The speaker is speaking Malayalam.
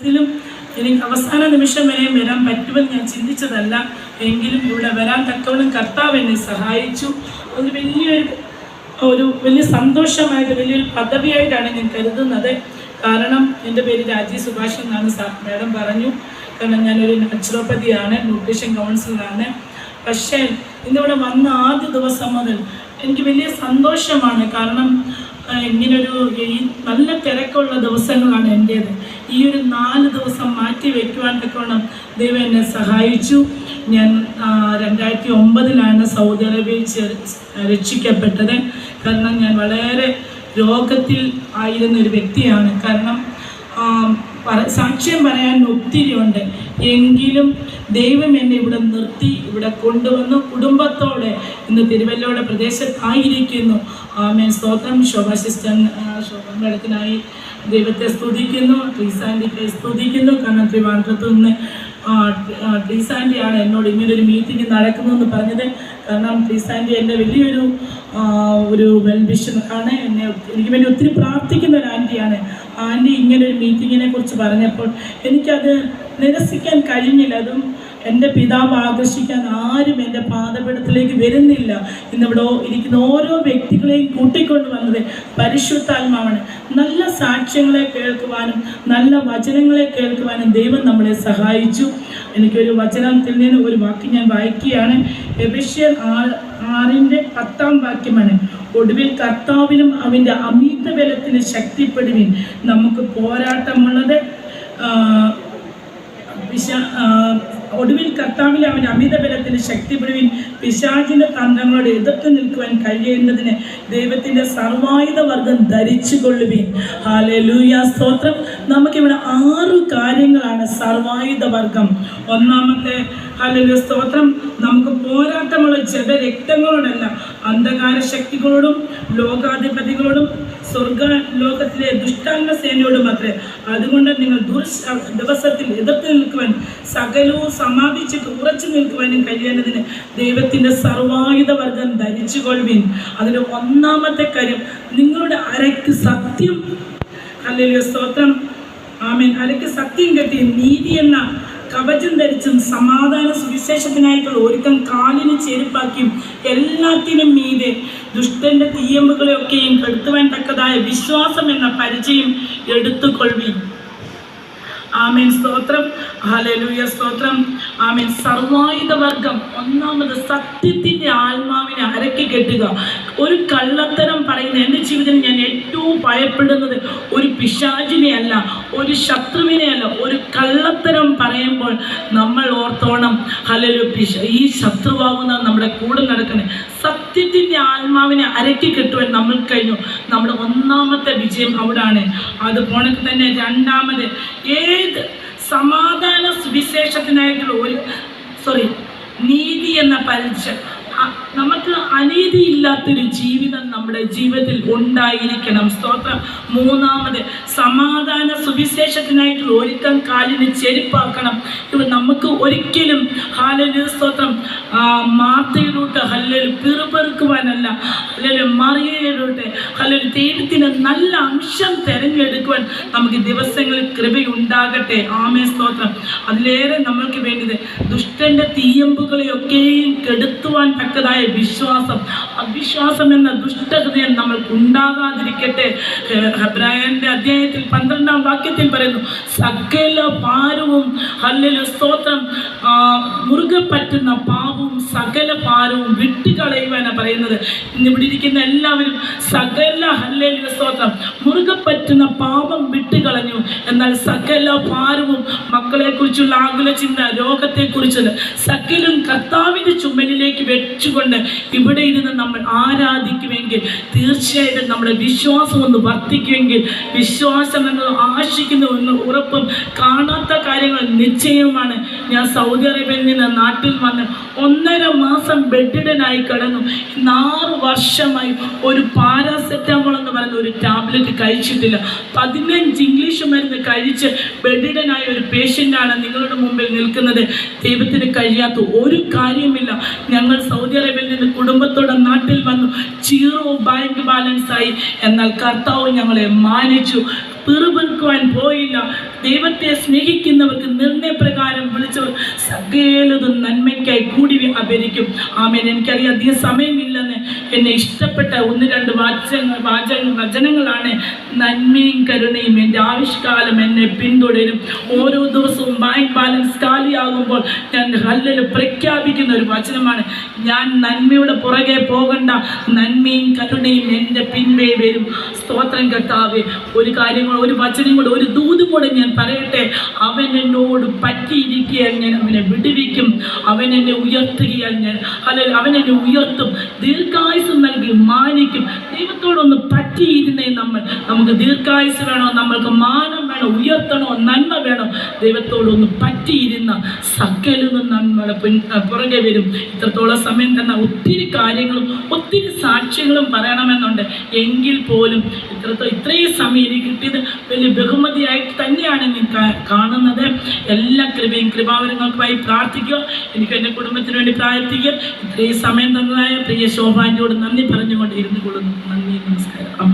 ത്തിലും എനിക്ക് അവസാന നിമിഷം വരെ വരാൻ പറ്റുമെന്ന് ഞാൻ ചിന്തിച്ചതല്ല. എങ്കിലും ഇവിടെ വരാൻ തക്കവണ്ണം കർത്താവ് എന്നെ സഹായിച്ചു. ഒരു വലിയൊരു ഒരു വലിയ സന്തോഷമായിട്ട് വലിയൊരു പദവിയായിട്ടാണ് ഞാൻ കരുതുന്നത്. കാരണം എന്റെ പേര് രാജീവ് സുഭാഷ് എന്നാണ് സാർ മാഡം പറഞ്ഞു. കാരണം ഞാനൊരു നാച്ചുറോപ്പതിയാണ് ന്യൂട്രീഷൻ കൗൺസിലറാണ്. പക്ഷേ ഇന്നിവിടെ വന്ന ആദ്യ ദിവസം മുതൽ എനിക്ക് വലിയ സന്തോഷമാണ്. കാരണം ഇങ്ങനൊരു ഈ നല്ല തിരക്കുള്ള ദിവസങ്ങളാണ് എന്റേത് ഈ ഒരു നാല് ദിവസം മാറ്റി വയ്ക്കുവാൻ തക്കവണ്ണം ദൈവം എന്നെ സഹായിച്ചു. ഞാൻ രണ്ടായിരത്തി ഒമ്പതിലാണ് സൗദി അറേബ്യയിൽ രക്ഷിക്കപ്പെട്ടത്. കാരണം ഞാൻ വളരെ രോഗത്തിൽ ആയിരുന്ന ഒരു വ്യക്തിയാണ്. കാരണം സാക്ഷ്യം പറയാൻ ഒത്തിരി ഉണ്ട് എങ്കിലും ദൈവം എന്നെ ഇവിടെ നിർത്തി ഇവിടെ കൊണ്ടുവന്ന്. കുടുംബത്തോടെ ഇന്ന് തിരുവല്ലയുടെ പ്രദേശത്തായിരിക്കുന്നു. ആമേ സ്തോത്രം. ശോഭ സിസ്റ്റർ ശോഭ ദൈവത്തെ സ്തുതിക്കുന്നു. ട്രീസാൻഡിക്ക് സ്തുതിക്കുന്നു. കാരണം ട്രിവാൻഡ്രത്തു നിന്ന് ട്രീസാൻഡിയാണ് എന്നോട് ഇങ്ങനൊരു മീറ്റിംഗ് നടക്കുന്നതെന്ന് പറഞ്ഞത്. കാരണം ട്രീസാൻഡി എന്റെ വലിയൊരു ഒരു വെൽ വിഷൻ ആണ്. എന്നെ എനിക്ക് വേണ്ടി ഒത്തിരി പ്രാർത്ഥിക്കുന്ന ഒരു ആന്റിയാണ്. ആന്റി ഇങ്ങനെ ഒരു മീറ്റിങ്ങിനെ കുറിച്ച് പറഞ്ഞപ്പോൾ എനിക്കത് നിരസിക്കാൻ കഴിഞ്ഞില്ല. അതും എന്റെ പിതാവ് ആകർഷിക്കാൻ ആരും എന്റെ പാദപീഠത്തിലേക്ക് വരുന്നില്ല. ഇന്നിവിടെ ഇരിക്കുന്ന ഓരോ വ്യക്തികളെയും കൂട്ടിക്കൊണ്ട് വന്നത് പരിശുദ്ധാത്മാവാണ്. നല്ല സാക്ഷ്യങ്ങളെ കേൾക്കുവാനും നല്ല വചനങ്ങളെ കേൾക്കുവാനും ദൈവം നമ്മളെ സഹായിച്ചു. എനിക്കൊരു വചനത്തിൽ നിന്ന് ഒരു വാക്ക് ഞാൻ വായിക്കുകയാണ്. എബിഷ്യൻ ആറ് ആറിന്റെ പത്താം വാക്യമാണ്. ഒടുവിൽ കർത്താവിനും അവന്റെ അമിത ബലത്തിന് ശക്തിപ്പെടുവിൻ. നമുക്ക് പോരാട്ടമുള്ളത് വിശ ഒടുവിൽ കർത്താവിൽ അവൻ അമിത ബലത്തിന് ശക്തിപ്പെടുവിൻ പിശാചിന്റെ തന്ത്രങ്ങളോട് എതിർത്ത് നിൽക്കുവാൻ കഴിയുന്നതിന് ദൈവത്തിന്റെ സർവായുധ വർഗം ധരിച്ചു കൊള്ളുവിൻ ഹാലൂയ സ്തോത്രം. നമുക്കിവിടെ ആറ് കാര്യങ്ങളാണ് സർവായുധ വർഗം ഒന്നാമത്തെ ഹാലലു സ്തോത്രം. നമുക്ക് പോരാട്ടമുള്ള ജഡരക്തങ്ങളോടല്ല അന്ധകാര ശക്തികളോടും ലോകാധിപതികളോടും സ്വർഗ ലോകത്തിലെ ദുഷ്ടാംഗ സേനയോടും അത്രേ. അതുകൊണ്ട് നിങ്ങൾ ദുർശ ദിവസത്തിൽ എതിർത്ത് നിൽക്കുവാൻ സകലവും സമാപിച്ചിട്ട് ഉറച്ചു നിൽക്കുവാനും കഴിയേണ്ടതിന് ദൈവത്തിന്റെ സർവായുധ വർഗം ധരിച്ചു കൊള്ളുവിൻ അതിന് ഒന്നാമത്തെ കാര്യം നിങ്ങളുടെ അരയ്ക്ക് സത്യം. അല്ലെങ്കിൽ സ്തോത്രം. ആമേൻ. അരയ്ക്ക് സത്യം കെട്ടി നീതി എന്ന കവചം ധരിച്ചും സമാധാന സുവിശേഷത്തിനായിട്ടുള്ള ഒരുക്കം കാലിന് ചെരുപ്പാക്കിയും എല്ലാത്തിനും മീതെ ദുഷ്ടന്റെ തീയമ്പുകളെയൊക്കെയും കെടുത്തുവാൻ തക്കതായ വിശ്വാസം എന്ന പരിചയം എടുത്തുകൊള്ളി ആമേൻ. സ്തോത്രം. ഹലലൂയ സ്തോത്രം. ആമേൻ. സർവായുധ വർഗം ഒന്നാമത് സത്യത്തിന്റെ ആത്മാവിനെ അരക്കി കെട്ടുക. ഒരു കള്ളത്തരം പറയുന്ന എന്റെ ജീവിതത്തിൽ ഞാൻ ഏറ്റവും ഭയപ്പെടുന്നത് ഒരു പിശാചിനെ അല്ല ഒരു ശത്രുവിനെ അല്ല ഒരു കള്ളത്തരം പറയുമ്പോൾ നമ്മൾ ഓർത്തോണം ഹലലു പിശ ഈ ശത്രുവാകുന്ന നമ്മുടെ കൂടെ നടക്കുന്നത് സത്യത്തിന്റെ ആത്മാവിനെ അരക്കി കിട്ടുവാൻ നമ്മൾ കഴിഞ്ഞു. നമ്മുടെ ഒന്നാമത്തെ വിജയം അവിടാണ്. അത് പോണക്ക് തന്നെ രണ്ടാമത് ഏത് സമാധാന സുവിശേഷത്തിനായിട്ടുള്ള ഒരു സോറി നീതി എന്ന പരിചയം നമുക്ക് അനീതിയില്ലാത്തൊരു ജീവിതം നമ്മുടെ ജീവിതത്തിൽ ഉണ്ടായിരിക്കണം. സ്തോത്രം. മൂന്നാമത് സമാധാന സുവിശേഷത്തിനായിട്ടുള്ള ഒരുക്കം കാലിന് ചെരുപ്പാക്കണം. ഇവ നമുക്ക് ഒരിക്കലും ഹാലല് സ്തോത്രം ആ, മാർത്തയിലൂട്ട് ഹല്ലൽ പിറുപെറുക്കുവാനല്ല. അല്ലെങ്കിൽ മറിയയിലോട്ട് ഹല്ലൊരു ദൈവത്തിന് നല്ല അംശം തിരഞ്ഞെടുക്കുവാൻ നമുക്ക് ദിവസങ്ങളിൽ കൃപയുണ്ടാകട്ടെ. ആമേ സ്തോത്രം. അതിലേറെ നമ്മൾക്ക് വേണ്ടത് ദുഷ്ടന്റെ തീയമ്പുകളെയൊക്കെയും കെടുത്തുവാൻ തക്കതായ വിശ്വാസം. അവിശ്വാസം എന്ന നമ്മൾക്ക് ഉണ്ടാകാതിരിക്കട്ടെ ഹബ്രായന്റെ അധ്യായത്തിൽ പന്ത്രണ്ടാം വാക്യത്തിൽ പറയുന്നു സകല ഭാരവും ഹല്ലല് സ്തോത്രം മുറുകെ പറ്റുന്ന പാപവും സകല ഭാരവും വിട്ടുകളയുവാനാണ് പറയുന്നത്. ഇന്നിവിടെ ഇരിക്കുന്ന എല്ലാവരും സകല ഹല്ലല് സ്തോത്രം മുറുകെ പറ്റുന്ന പാപം വിട്ടുകളഞ്ഞു. എന്നാൽ സകല ഭാരവും മക്കളെ കുറിച്ചുള്ള ആകുല ചിന്ത രോഗത്തെ കുറിച്ചുള്ള സകലും കർത്താവിന്റെ ചുമലിലേക്ക് വെച്ചുകൊണ്ട് ഇവിടെ ഇരുന്ന് നമ്മൾ ആരാധിക്കുമെങ്കിൽ തീർച്ചയായിട്ടും നമ്മുടെ വിശ്വാസം ഒന്ന് വർദ്ധിക്കുമെങ്കിൽ വിശ്വാസം എന്ന് ആശിക്കുന്ന ഒന്ന് ഉറപ്പും കാണാത്ത കാര്യങ്ങൾ നിശ്ചയമാണ് ഞാൻ സൗദി അറേബ്യയിൽ നിന്ന് നാട്ടിൽ വന്ന് ഒന്നര മാസം ബെഡിഡനായി കിടന്നു. ഇന്ന് വർഷമായി ഒരു പാരാസെറ്റാമോൾ എന്ന് പറയുന്ന ഒരു ടാബ്ലറ്റ് കഴിച്ചിട്ടില്ല. പതിനഞ്ച് ഇംഗ്ലീഷ് മരുന്ന് കഴിച്ച് ബെഡിഡനായ ഒരു പേഷ്യന്റാണ് നിങ്ങളുടെ മുമ്പിൽ നിൽക്കുന്നത്. ദൈവത്തിന് കഴിയാത്ത ഒരു കാര്യമില്ല ഞങ്ങൾ സൗദി അറേബ്യയിൽ നിന്ന് കുടുംബത്തോടെ നാട്ടിൽ വന്നു. സീറോ ബാങ്ക് ബാലൻസ് ആയി. എന്നാൽ കർത്താവ് ഞങ്ങളെ മാനിച്ചു. പിറുപിറുക്കുവാൻ പോയില്ല. ദൈവത്തെ സ്നേഹിക്കുന്നവർക്ക് നിർണയപ്രകാരം വിളിച്ചവർ സകലതും നന്മയ്ക്കായി കൂടി അപരിക്കും ആമേൻ. എനിക്കറിയാം അധികം സമയമില്ലെന്ന് എന്നെ ഇഷ്ടപ്പെട്ട ഒന്ന് രണ്ട് വാചകങ്ങൾ വാചക വചനങ്ങളാണ്. നന്മയും കരുണയും എന്റെ ആവിഷ്കാലം എന്നെ പിന്തുടരും. ഓരോ ദിവസവും ബാങ്ക് ബാലൻസ് കാലിയാകുമ്പോൾ ഞാൻ ഹല്ലല് പ്രഖ്യാപിക്കുന്ന ഒരു വചനമാണ്. ഞാൻ നന്മയുടെ പുറകെ പോകണ്ട നന്മയും കരുണയും എന്റെ പിൻവേ വരും. സ്തോത്രം കർത്താവേ. ഒരു കാര്യം കൂടെ ഒരു വചനം കൂടെ ഒരു ദൂതും കൂടെ ഞാൻ പറയട്ടെ അവൻ എന്നോട് പറ്റിയിരിക്കുകയാൽ ഞാൻ അവനെ വിടുവിക്കും. അവൻ എന്നെ ഉയർത്തുകയാൽ ഞാൻ അല്ലെ അവൻ എന്നെ ഉയർത്തും. ദീർഘായുസം നൽകി മാനിക്കും. ദൈവത്തോടൊന്ന് പറ്റിയിരുന്നേ നമ്മൾ. നമുക്ക് ദീർഘായുസ് വേണോ? നമ്മൾക്ക് മാനം വേണോ ഉയർത്തണോ നന്മ വേണം. ദൈവത്തോടൊന്ന് പറ്റിയിരുന്ന സകലതും നന്മയുടെ പിൻ പുറകെ വരും. ഇത്രത്തോളം സമയം തന്നെ ഒത്തിരി കാര്യങ്ങളും ഒത്തിരി സാക്ഷ്യങ്ങളും പറയണമെന്നുണ്ട്. എങ്കിൽ പോലും ഇത്രത്തോ ഇത്രയും സമയം എനിക്ക് കിട്ടിയത് വലിയ ബഹുമതിയായിട്ട് തന്നെയാണ് ഞാൻ കാണുന്നത്. എല്ലാ കൃപയും കൃപാവരങ്ങൾക്കുമായി പ്രാർത്ഥിക്കുക. എനിക്ക് എന്റെ കുടുംബത്തിന് വേണ്ടി പ്രാർത്ഥിക്കുക. ഇത്രയും സമയം തന്നതായ പ്രിയ ശോഭാന്റെയോട് നന്ദി പറഞ്ഞുകൊണ്ട് ഇരുന്നു കൊള്ളുന്നു നന്ദി നമസ്കാരം.